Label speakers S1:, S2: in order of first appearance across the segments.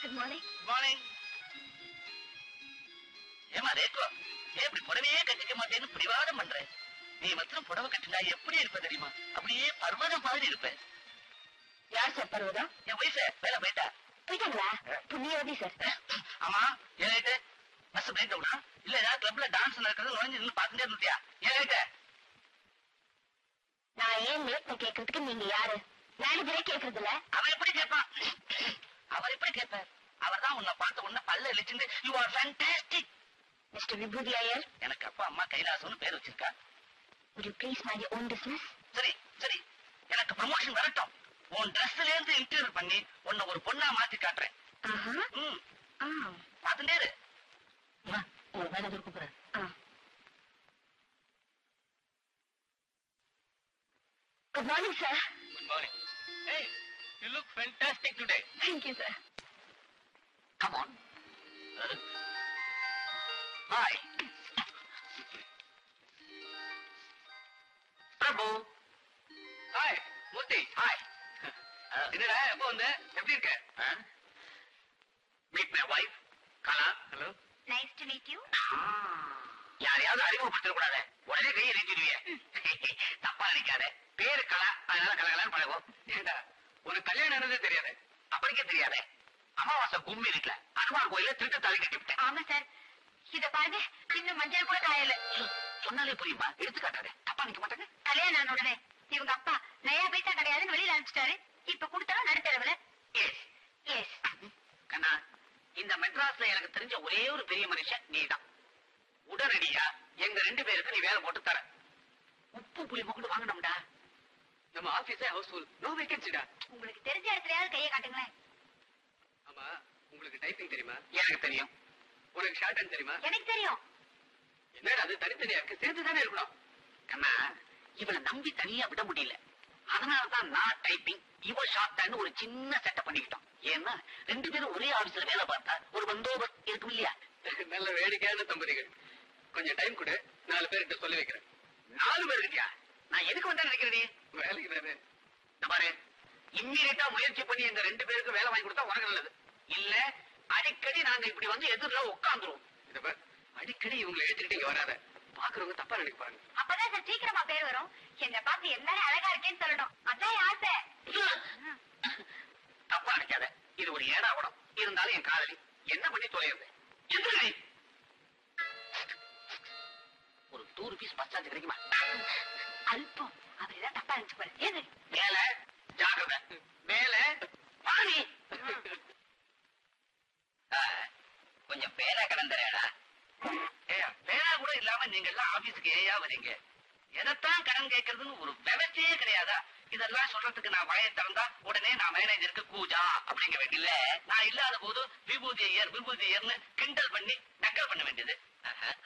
S1: Good morning
S2: morning ஏமா ரேக்கோ ஏன் இப்படி புடவையே கட்டிக்க மாட்டேன்னு பிடிவாதம் பண்ற? நீ மாத்திரம் புடவை கட்டினா எப்படி இருப்ப தெரியுமா? அப்படியே பர்வதம் மாதிரி இருப்ப.
S1: யார் சார் பர்வதம்?
S2: என் ஒய்ஃப வேலை போயிட்டா.
S1: போயிட்டாங்களா? புண்ணியவதி சார்.
S2: ஆமா ஏன் பஸ் பிரேக் டவுனா இல்ல ஏதாவது கிளப்ல டான்ஸ் நடக்கிறது நுழைஞ்சு நின்று பார்த்துட்டே இருந்தியா ஏன்
S1: நான் ஏன் லேட்னு கேக்குறதுக்கு நீங்க யாரு? மேனேஜரே கேக்குறது இல்ல
S2: அவன் எப்படி கேட்பான் அவர் எப்படி கேட்பார். அவர் தான் உன்னை பார்த்த உடனே பல்ல இழிச்சுட்டு you are fantastic
S1: mister Vibhuti Iyer
S2: எனக்கு அப்பா அம்மா கைலாசம்னு பேர் வச்சிருக்கா.
S1: Would you please mind your own business?
S2: சரி சரி. எனக்கு ப்ரமோஷன் வரட்டும். உன் ட்ரெஸ்ல இருந்து இன்டர்வியூ பண்ணி உன்னை ஒரு பொண்ணா மாத்தி காட்டுறேன்.
S1: ஆஹா.
S2: ம்.
S1: ஆ.
S2: பார்த்துட்டே இரு. மேனேஜர் கூப்பிடுறேன் you look fantastic today
S1: thank you sir
S2: come on hi Prabhu hi Murthy hi என்னடா எப்போ வந்த? எப்படி இருக்க? Meet my wife Kala hello
S1: nice to meet you
S2: யாரையாவது அறிமுகப்படுத்த கூடாது. உடனே கையை நீட்டிடுவிய. தப்பா நினைக்காத. பேரு கலா. அதனால கலகலான்னு பழகும் ஏண்டா? உனக்கு கல்யாணம் என்னதே தெரியாது? அப்படிக்கே தெரியாத? அமாவாசை கும்மி இருக்குல்ல அனுமார் கோயில திருட்டு தாலி கட்டிவிட்டேன்
S1: ஆமா சார். இத பாருங்க இன்னும் மஞ்சள் கூட காயல.
S2: சொன்னாலே புரியுமா? எடுத்துக்காட்டாத தப்பா நிக்க மாட்டாங்க
S1: கல்யாணம் ஆன உடனே இவங்க அப்பா நயா பைசா கிடையாதுன்னு வெளியில அனுப்பிச்சிட்டாரு. இப்ப கொடுத்தாலும் நடுத்தரவுல.
S2: எஸ்
S1: எஸ்
S2: கண்ணா இந்த மெட்ராஸ்ல எனக்கு தெரிஞ்ச ஒரே ஒரு பெரிய மனுஷன் நீதான். உடனடியா எங்க ரெண்டு பேருக்கு நீ வேலை போட்டு தர. உப்பு புளி கூட வாங்கணும்டா. நம்ம ஆபீஸே ஹவுஸ்ஃபுல் நோ வேகன்சிடா
S1: உங்களுக்கு தெரிஞ்ச இடத்துலயாவது கையை காட்டுங்களேன்.
S3: ஆமா உங்களுக்கு டைப்பிங் தெரியுமா?
S2: எனக்கு தெரியும்.
S3: உனக்கு ஷார்ட் ஹேண்ட் தெரியுமா?
S1: எனக்கு தெரியும்.
S3: என்னடா அது தனித்தனியா இருக்கு? சேர்த்து தானே இருக்கணும்.
S2: கண்ணா இவனை நம்பி தனியா விட முடியல. அதனாலதான் நான் டைப்பிங் இவ ஷார்ட் ஒரு சின்ன செட்டப் பண்ணிக்கிட்டோம். ஏன்னா ரெண்டு பேரும் ஒரே ஆபீஸ்ல வேலை பார்த்தா ஒரு பந்தோபஸ்த் இருக்கும் இல்லையா?
S3: நல்ல வேடிக்கையான தம்பதிகள். கொஞ்சம் டைம் கொடு நாலு பேர்கிட்ட சொல்லி வைக்கிறேன்.
S2: நாலு பேர் இருக்கியா? நான் எதுக்கு வந்தா நினைக்கிறேன்
S3: வேலைக்கு தானே.
S2: இந்த பாரு இம்மீடியட்டா முயற்சி பண்ணி எங்க ரெண்டு பேருக்கு வேலை வாங்கி கொடுத்தா உனக்கு நல்லது. இல்ல அடிக்கடி நாங்க இப்படி வந்து எதிரில உட்காந்துருவோம்
S3: அடிக்கடி இவங்களை எடுத்துக்கிட்டு இங்க வராத. பாக்குறவங்க தப்பா நினைப்பாங்க.
S1: அப்பதான் சார் சீக்கிரமா பேர் வரும். என்ன பார்த்து எல்லாரும் அழகா இருக்கேன்னு சொல்லணும் அதான் ஆசை.
S2: தப்பா நினைக்காத. இது ஒரு ஏடா படம் இருந்தாலும் என் காதலி. என்ன பண்ணி தொலைறது எந்திரி ஒரு டூ ருபீஸ் பஸ் சார்ஜ் கிடைக்குமா?
S1: அல்பம். அவர் ஏதாவது தப்பா நினைச்சுப்பாரு ஏது
S2: மேல ஜாக்கிரதை. மேல பாணி கொஞ்சம் பேரா கடந்துறேடா. பேரா கூட இல்லாம நீங்க எல்லாம் ஆபீஸ்க்கு ஏயா வரீங்க? எதைத்தான் கடன் கேட்கறதுன்னு ஒரு விவசாயே கிடையாதா? இதெல்லாம் சொல்றதுக்கு நான் வாயை திறந்தா உடனே நான் மேனேஜருக்கு கூஜா அப்படிங்க வேண்டியல நான் இல்லாத போது விபூதி ஐயர் விபூதி ஐயர்னு கிண்டல் பண்ணி நக்கல் பண்ண வேண்டியது.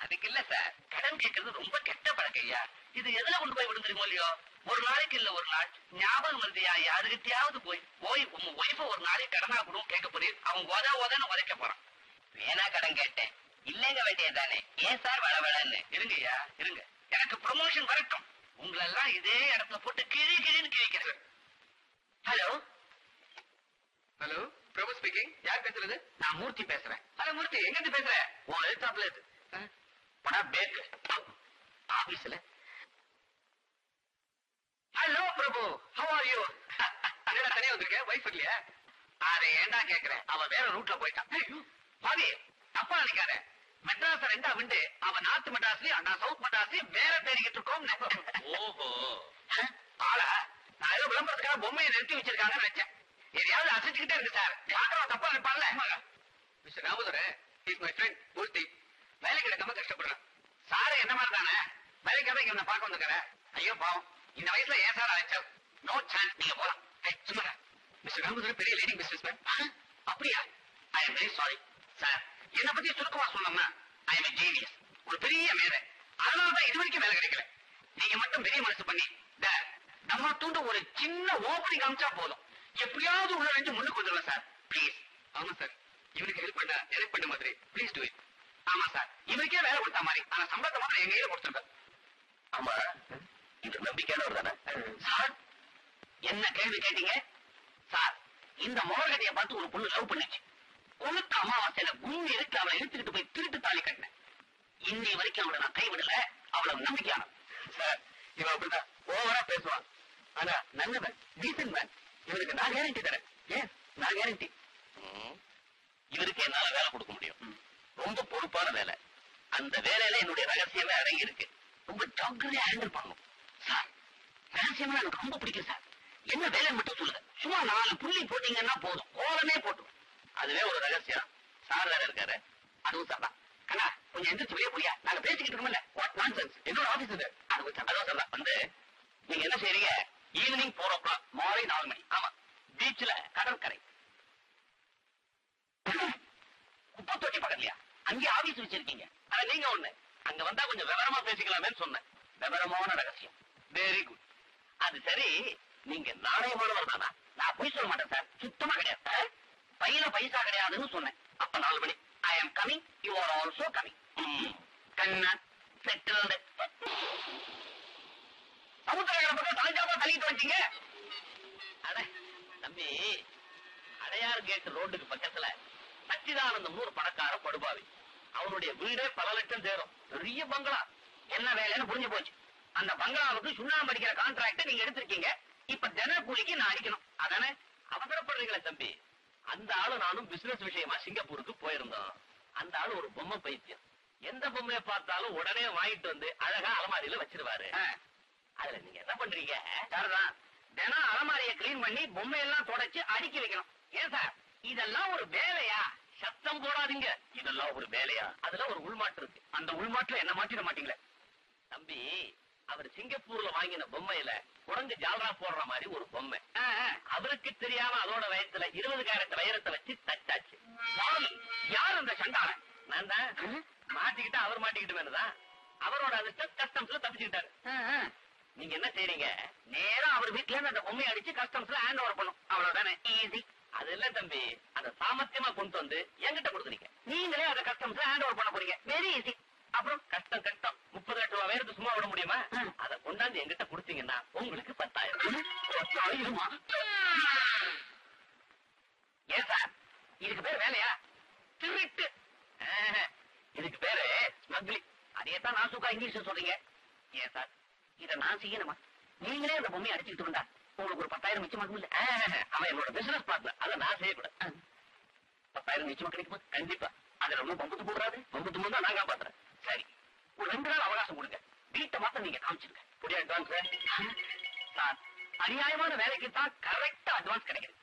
S2: அதுக்கு இல்ல சார் கடன் கேட்கறது ரொம்ப கெட்ட பழக்கம் ஐயா. இது எதுல கொண்டு போய் விடுந்துருமோ இல்லையோ? ஒரு நாளைக்கு இல்ல ஒரு நாள். ஞாபகம் வருதுயா? யாருக்கிட்டயாவது போய் போய் உங்க ஒய்ஃப ஒரு நாளைக்கு கடனா கூட கேட்க போறீர் அவன் உத உதன்னு உதைக்க போறான். வேணா கடன் கேட்டேன். இல்லைங்க வேண்டியதானே ஏன் சார் வளவளன்னு? இருங்கய்யா இருங்க. எனக்கு ப்ரொமோஷன் வரட்டும். உங்களெல்லாம் இதே இடத்துல போட்டு கிழி கிழின்னு கிழிக்கிறேன். ஹலோ
S3: ஹலோ பிரபு ஸ்பீக்கிங் யார் பேசுறது?
S2: நான் மூர்த்தி பேசுறேன்.
S3: ஹலோ மூர்த்தி எங்க இருந்து பேசுற?
S2: உன் எழுத்தாப்புல இது. படா பேக்கு ஆபீஸ்ல hello Prabhu. How are you
S3: என்னடா தனியா வந்திருக்க? வைஃப் இல்லையா?
S2: அதை ஏன்டா கேக்குறேன் அவ வேற ரூட்ல போயிட்டான் பாவி தப்பா நினைக்காத. மெட்ராஸ் ரெண்டா விண்டு. அவ நார்த் மெட்ராஸ்லயும் நான் சவுத் மெட்ராஸ்லயும் வேற தேடிக்கிட்டு இருக்கோம்
S3: ஓஹோ.
S2: ஆளா நான் ஏதோ விளம்பரத்துக்காக பொம்மையை நிறுத்தி வச்சிருக்காங்கன்னு நினைச்சேன். எதையாவது அசைச்சுக்கிட்டே இருக்கு சார். பாக்குறவன் தப்பா நினைப்பான்ல.
S3: Mister Ramadurai is my friend Murthy வேலை கிடைக்காம கஷ்டப்படுறான்.
S2: சாரு என்ன மாதிரி தானே? வேலைக்காக இங்க என்ன பார்க்க வந்துருக்காரு? ஐயோ பாவம். இந்த வயசுல ஏன் சார் அழைச்சல் நோ சான்ஸ் நீங்க போலாம். சும்மா.
S3: மிஸ்டர் ராமதுரை பெரிய லீடிங் பிசினஸ் மேன்
S2: அப்படியா? I am very sorry sir என்ன பத்தி சுருக்கமா சொல்லணும்னா ஐ எம் ஜீனியஸ் ஒரு பெரிய மேதை. அதனாலதான் இது வரைக்கும் வேலை கிடைக்கல. நீங்க மட்டும் பெரிய மனசு பண்ணி நம்ம தூண்டு ஒரு சின்ன ஓப்பனிங் காமிச்சா போதும். எப்படியாவது உள்ள ரெண்டு முன்னுக்கு வந்துடலாம் சார். ப்ளீஸ்
S3: ஆமா சார். இவனுக்கு ஹெல்ப் பண்ணா எனக்கு பண்ண மாதிரி. ப்ளீஸ் டூ இட்
S2: ஆமா சார். இவருக்கே வேலை கொடுத்த மாதிரி. ஆனா சம்பளத்தை மாத்திரம் எங்க கையில கொடுத்துருக்கேன். ஆமா. இது நம்பிக்கையானவர் தானே? சார் என்ன கேள்வி கேட்டீங்க? சார் இந்த முகக்கட்டையை பார்த்து ஒரு பொண்ணு லவ் பண்ணுச்சு. கொளுத்த அமாவாசையில கும்மி இருக்கு அவளை இழுத்துக்கிட்டு போய் திருட்டு தாலி கட்டினேன் இன்னி வரைக்கும் அவளை நான் கைவிடல. அவளை நம்பிக்கையான
S3: சார் இவன் அப்படிதான் ஓவரா பேசுவான் ஆனா நல்லவன் டீசன்ட் மேன் இவனுக்கு நான் கேரண்டி தரேன். ஏன்? நான் கேரண்டி
S2: இவருக்கு என்னால வேலை கொடுக்க முடியும். ரொம்ப பொறுப்பான வேலை. அந்த வேலையில என்னுடைய ரகசியமே அடங்கி இருக்கு. ரொம்ப ஜாக்கிரதையா ஹேண்டில் பண்ணணும். சார் ரகசியமா எனக்கு ரொம்ப பிடிக்கும் சார் என்ன வேலை மட்டும் சொல்லுங்க. சும்மா நாலு புள்ளி போட்டீங்கன்னா போதும். கோலமே போட்டும் அதுவே ஒரு ரகசியம். சார் வேற இருக்காரு. அதுவும் சார் தான். கண்ணா கொஞ்சம் எந்திரிச்சு வெளியே போறியா நாங்க பேசிக்கிட்டு இருக்கோம்ல. வாட் நான் சென்ஸ் என்னோட ஆபீஸ் இது. அதுவும் சார் அதுவும் சார் தான். வந்து நீங்க என்ன செய்றீங்க? ஈவினிங் போர் ஓ கிளாக் மாலை நாலு மணி. ஆமா. பீச்ல கடற்கரை. குப்பை தொட்டி பக்கத்துலயா அங்கே ஆபீஸ் வச்சிருக்கீங்க. ஆனா நீங்க ஒண்ணு. அங்க வந்தா கொஞ்சம் விவரமா பேசிக்கலாமே சொன்னேன். விவரமான ரகசியம். வெரி குட் அது சரி நீங்க நாணயமானவர் தானா? நான் போய் சொல்ல மாட்டேன் சார். சுத்தமா கிடையாது. பையில பைசா கிடையாதுன்னு சொன்னேன். அப்ப நாலு மணி. I am coming you are also coming Kanna settled. சமுத்திரங்களை பக்கம் தலைஞ்சாப்பா தள்ளிட்டு வச்சீங்க அட தம்பி அடையார் கேட் ரோட்டுக்கு பக்கத்துல சச்சிதானந்தம் ஒரு பணக்கார படுபாவி. அவனுடைய வீடே பல லட்சம் சேரும் பெரிய பங்களா. என்ன வேலைன்னு புரிஞ்சு போச்சு. அந்த பங்களாவுக்கு சுண்ணாம்பு அடிக்கிற கான்ட்ராக்ட் நீங்க எடுத்திருக்கீங்க. இப்ப தின கூலிக்கு நான் அடிக்கணும். அதானே? அவசரப்படுறீங்களே தம்பி. அந்த ஆளு நானும் பிசினஸ் விஷயமா சிங்கப்பூருக்கு போயிருந்தோம். அந்த ஆளு ஒரு பொம்மை பைத்தியம். எந்த பொம்மையை பார்த்தாலும் உடனே வாங்கிட்டு வந்து அழகா அலமாரியில வச்சிருவாரு. அதுல நீங்க என்ன பண்றீங்க? சார்தான். தினம் அலமாரிய கிளீன் பண்ணி பொம்மையெல்லாம் தொடச்சு அடுக்கி வைக்கணும். ஏன் சார்? இதெல்லாம் ஒரு வேலையா? சத்தம் போடாதீங்க. இதெல்லாம் ஒரு வேலையா? அதுல ஒரு உள்மாட்டு இருக்கு. அந்த உள்மாட்டுல என்ன மாட்டிட மாட்டீங்களே? தம்பி அவர் சிங்கப்பூர்ல வாங்கின பொம்மையில குரங்கு ஜாலரா போடுற மாதிரி ஒரு பொம்மை. அவருக்கு தெரியாம அதோட வயசுல இருபது கேரட் வைரத்தை வச்சு தச்சாச்சு. யார் அந்த சண்டாளன்? நான் தான். மாட்டிக்கிட்டா அவர் மாட்டிக்கிட்டு வேணுதான் அவரோட அதிர்ஷ்டம் கஸ்டம்ஸ்ல தப்பிச்சுக்கிட்டாரு. நீங்க என்ன செய்றீங்க? நேரா அவர் வீட்ல இருந்து அந்த பொம்மையை அடிச்சு கஸ்டம்ஸ்ல ஹேண்ட் ஓவர் பண்ணும். அவ்வளவுதானே? ஈஸி அது இல்ல தம்பி. அத சாமர்த்தியமா கொண்டு வந்து என்கிட்ட கொடுக்குறீங்க. நீங்களே அதை கஸ்டம்ஸ்ல ஹேண்ட் ஓவர் பண்ண போறீங்க. வெரி ஈஸி அப்புறம் கஷ்டம் கஷ்டம். முப்பது எட்டு ரூபாய் வேறது சும்மா விட முடியுமா? அதை கொண்டாந்து எங்கிட்ட கொடுத்தீங்கன்னா உங்களுக்கு பத்தாயிரம். ஏன் சார்? இதுக்கு பேர் வேலையா? திருட்டு. இதுக்கு பேரு ஸ்மக்லிங் அதே தான் நான் சுக்கா சொல்றீங்க. ஏன் சார்? இதை நான் செய்யணுமா? நீங்களே அந்த பொம்மையை அடிச்சுக்கிட்டு இருந்தா உங்களுக்கு ஒரு பத்தாயிரம் மிச்சமாகும் இல்ல. அவன் என்னோட பிசினஸ் பார்ட்னர் அதை நான் செய்யக்கூடாது. பத்தாயிரம் மிச்சமா கிடைக்குமா கண்டிப்பா. அதுல ரொம்ப பம்புத்து போடாது பம்புத்து போதா நான் காப்பாத்துறேன். ஒரு ரெண்டு நாள் அவகாசம் கொடுங்க. வீட்டை மாத்த நீங்க காமிச்சிருங்க. புரிய அட்வான்ஸ் சார் அநியாயமான வேலைக்கு தான் கரெக்டா அட்வான்ஸ் கிடைக்குது.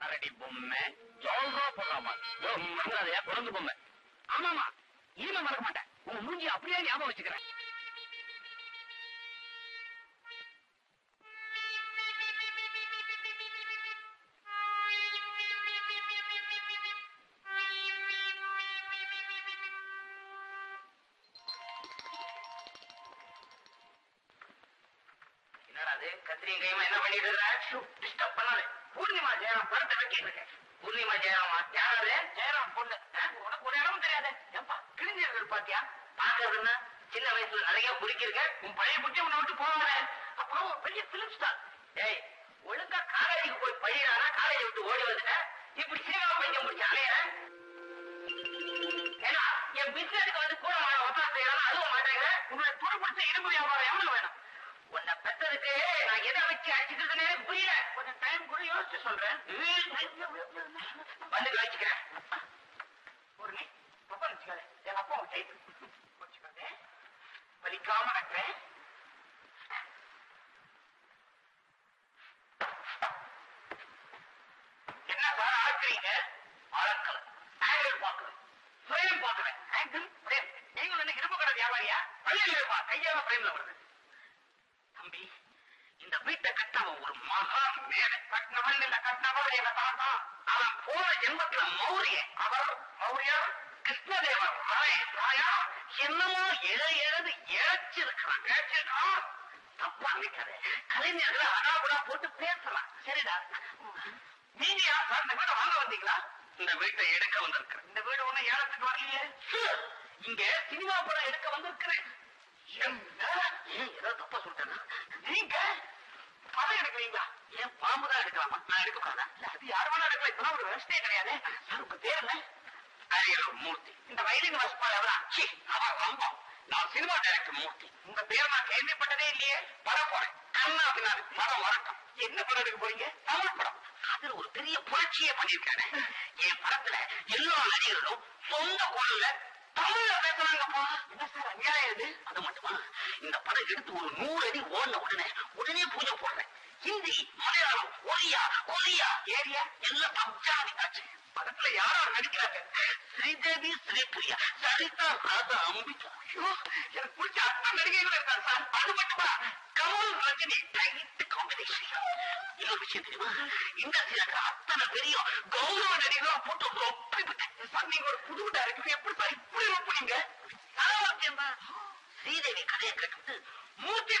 S2: கரடி பொம்மை. ஜோல்ரா போகாமா மறந்துடாதயா? குரங்கு பொம்மை. ஆமாமா இனிமே மறக்க மாட்டேன். உங்க மூஞ்சி அப்படியே ஞாபகம் வச்சுக்கிறேன். என்னடா அது கத்திரிக்கையுமா என்ன பண்ணிட்டு இருக்க டிஸ்டர்ப் பண்ணாது. பூர்ணிமா ஜெயராம் படத்தை வைக்கிட்டு இருக்கேன் பூர்ணிமா ஜெயராமா? யாராவது ஜெயராம் பொண்ணு. உனக்கு ஒரு இடமும் தெரியாது. ஏப்பா கிழிஞ்சிருக்கு பாத்தியா? பாக்குறதுன்னா சின்ன வயசுல நிறைய குடிக்கிருக்க? உன் பழைய புட்டி உன்னை விட்டு போவாங்க அப்புறம் ஒரு பெரிய பிலிம் ஸ்டார் ஏய் ஒழுங்கா காலேஜுக்கு போய் பயிரானா காலேஜ் விட்டு ஓடி வந்துட்டேன் இப்படி சினிமா பைத்தியம் முடிச்சு அலையிற ஏன்னா என் பிசினஸ்க்கு வந்து கூட மாட ஒத்தாசை செய்யறாங்க அதுவும் மாட்டாங்க உங்களை துருப்பிடிச்ச இரும்பு வியாபாரம் எவ்வளவு வேணும் உன்னை பெத்ததுக்கு நான் எதை வச்சு அடிச்சுக்கிறதுனே புரியல கொஞ்சம் டைம் கூட யோசிச்சு சொல்றேன் வந்து வச்சுக்கிறேன் ஒரு நீ தப்பா வச்சுக்காத என் அப்பா கை வச்சுக்காதே வலிக்காம நடக்கிறேன் என்ன சார் ஆக்குறீங்க அளக்கல ஆங்கிள் பார்க்கல ஃப்ரேம் பார்க்கல ஆங்கிள் ஃப்ரேம் நீங்க என்ன இரும்பு கடை வியாபாரியா பையன் இருப்பா கையால ஃப்ரேம்ல வருது. தம்பி இந்த வீட்டை கட்டவன் ஒரு மகா மேடை. கட்டினவன் இல்ல கட்டினவன் எங்க தாத்தா அவன் போன ஜென்மத்துல மௌரிய அவர் மௌரியா கிருஷ்ணதேவன். ராய என்னமோ எழ எழது இழைச்சிருக்கிறான். இழைச்சிருக்கான் தப்பா நினைக்காத. கலைஞர்ல அடாபுடா போட்டு பேசலாம். சரிடா. நீங்க யார் சார் இந்த வீட்டை வாங்க வந்தீங்களா? இந்த வீட்டை எடுக்க வந்திருக்கிறேன். இந்த வீடு ஒண்ணு ஏலத்துக்கு வரலையே? இங்க சினிமா படம் எடுக்க வந்திருக்கிறேன். என்ன? ஏன் ஏதோ தப்பா சொல்லிட்டேனா நீங்க? படம் எடுக்க எடுக்கிறீங்களா ஏன் பாம்பு தான் எடுக்கலாமா? நான் எடுக்க கூடாதா அது யார் வேணா எடுக்கலாம். இப்பதான் ஒரு விவசாயே கிடையாது. சார் உங்க பேர் என்ன? அரியலூர் மூர்த்தி. இந்த வயலின் வாசிப்பாள் எவ்வளோ சி அவ ரொம்ப. நான் சினிமா டைரக்டர் மூர்த்தி. உங்க பேர் நான் கேள்விப்பட்டதே இல்லையே. பட போறேன். கண்ணா பின்னாடி படம் வரட்டும். என்ன படம் எடுக்க போறீங்க? தமிழ் படம். அதுல ஒரு பெரிய புரட்சியே பண்ணிருக்கானே என் படத்துல எல்லா நடிகர்களும் சொந்த குரல்ல தமிழ்ல பேசுறாங்கப்பா என்ன சார் அநியாயம் இது அது மட்டுமா இந்த படம் எடுத்து ஒரு நூறு அடி ஓடின உடனே உடனே பூஜை போடுறேன். ஹிந்தி மலையாளம் ஒரியா கொரியா ஏரியா எல்லாம் காட்சி. படத்துல யார் யார் நடிக்கிறாங்க. ஸ்ரீதேவி ஸ்ரீபிரியா சரிதா ராதா அம்பிகா. ஐயோ எனக்கு பிடிச்ச அத்தனை நடிகைகள் இருக்காங்க சார். அது மட்டுமா? கமல் ரஜினி டைட் காம்பினேஷன் இன்னொரு விஷயம் தெரியுமா? இண்டஸ்ட்ரியில இருக்கிற அத்தனை பெரிய கௌரவ நடிகர்களும் போட்டு ரொப்பி சார் நீங்க ஒரு புது டைரக்டர் எப்படி சார் இப்படி ரொப்புனீங்க? ஸ்ரீதேவி கதையை கேட்டு மூர்த்தி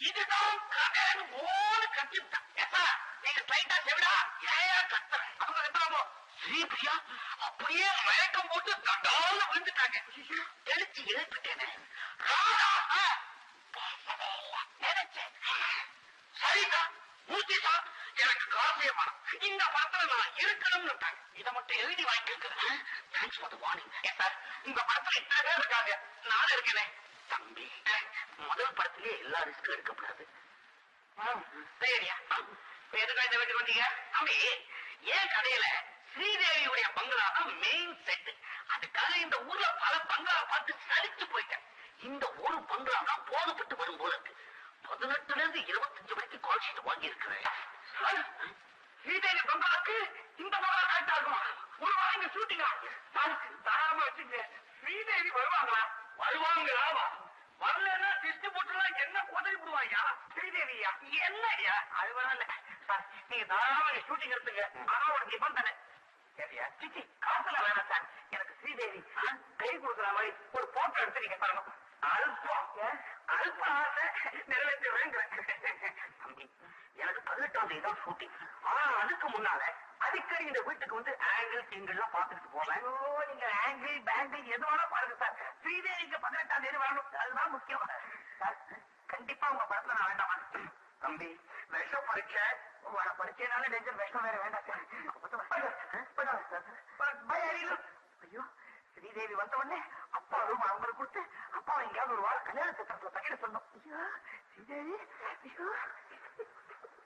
S2: இதுதான் கதைன்னு ஓடு கட்டி விட்டான் ஏப்பா நீங்க ஸ்ட்ரைட்டா செவிடா. ஏயா கத்துற அவங்க கத்துறாமோ ஸ்ரீபிரியா அப்படியே மயக்கம் போட்டு தண்டால விழுந்துட்டாங்க. தெளிச்சு எழுப்பிட்டேனே ஆ, பேசவே இல்ல. நினைச்சேன் சரிதா மூர்த்தி சார் எனக்கு காசே வேணும் இந்த படத்துல நான் இருக்கணும்னு இதை மட்டும் எழுதி வாங்கிக்கிறேன் thanks for the warning sir உங்க படத்துல இத்தனை பேர் இருக்காங்க நான் இருக்கேனே தம்பி முதல் படத்திலேயே எல்லா ரிஸ்க்கும் எடுக்கப்படாது சரியா பாத்தீங்க அப்படி ஏன் கதையில ஸ்ரீதேவியுடைய பங்களா தான் மெயின் செட் அதுக்காக இந்த ஊர்ல பல பங்களா பார்த்து சலிச்சு போயிட்டேன். இந்த ஒரு பங்களா தான் போதப்பட்டு வரும் போல இருக்கு. பதினெட்டுல இருந்து இருபத்தஞ்சு வரைக்கும் கால் ஷீட் வாங்கி இருக்கிறேன். ஸ்ரீதேவி பங்களாக்கு இந்த பங்களா கரெக்டா இருக்குமா? ஒரு வாரம் இங்க ஷூட்டிங்கா தாராளமா வச்சுங்க ஸ்ரீதேவி வருவாங்களா? வருவாங்களா வரலன்னா டிஸ்ட்ரிபியூட்டர்லாம் என்ன உதவி விடுவாயா ஸ்ரீதேவியா என்ன ஐயா அது வரல சார் நீங்க தாராளமா ஷூட்டிங் எடுத்துங்க. ஆனா ஒரு நிபந்தனை சரியா? சிச்சி காசுல வேணாம் சார் எனக்கு ஸ்ரீதேவி கை கொடுக்குற மாதிரி ஒரு போட்டோ எடுத்து நீங்க தரணும். அல்பம் அல்ப ஆசை நிறைவேற்றுவேங்கிறேன் தம்பி எனக்கு பதினெட்டாம் தேதி தான் ஷூட்டிங் ஆனா அதுக்கு முன்னால அடிக்கடி இந்த வீட்டுக்கு வந்து ஆங்கிள் கிங்கிள் எல்லாம் பாத்துட்டு போவேன். ஓ நீங்க ஆங்கிள் பேங்கிள் எது வேணா பாருங்க சார் ஸ்ரீதேவிக்கு பதினெட்டாம் தேதி வரணும். அதுதான் முக்கியம். கண்டிப்பா உங்க படத்துல நான் வேண்டாம். தம்பி விஷ பரீட்சை வர பரீட்சைனால டென்ஷன் விஷம் வேற வேண்டாம். ஐயோ ஸ்ரீதேவி வந்த உடனே அப்பா ரூம் அவங்களுக்கு கொடுத்து அப்பா எங்கேயாவது ஒரு வாரம் கல்யாண சித்திரத்துல தகிட சொன்னோம் ஐயோ ஸ்ரீதேவி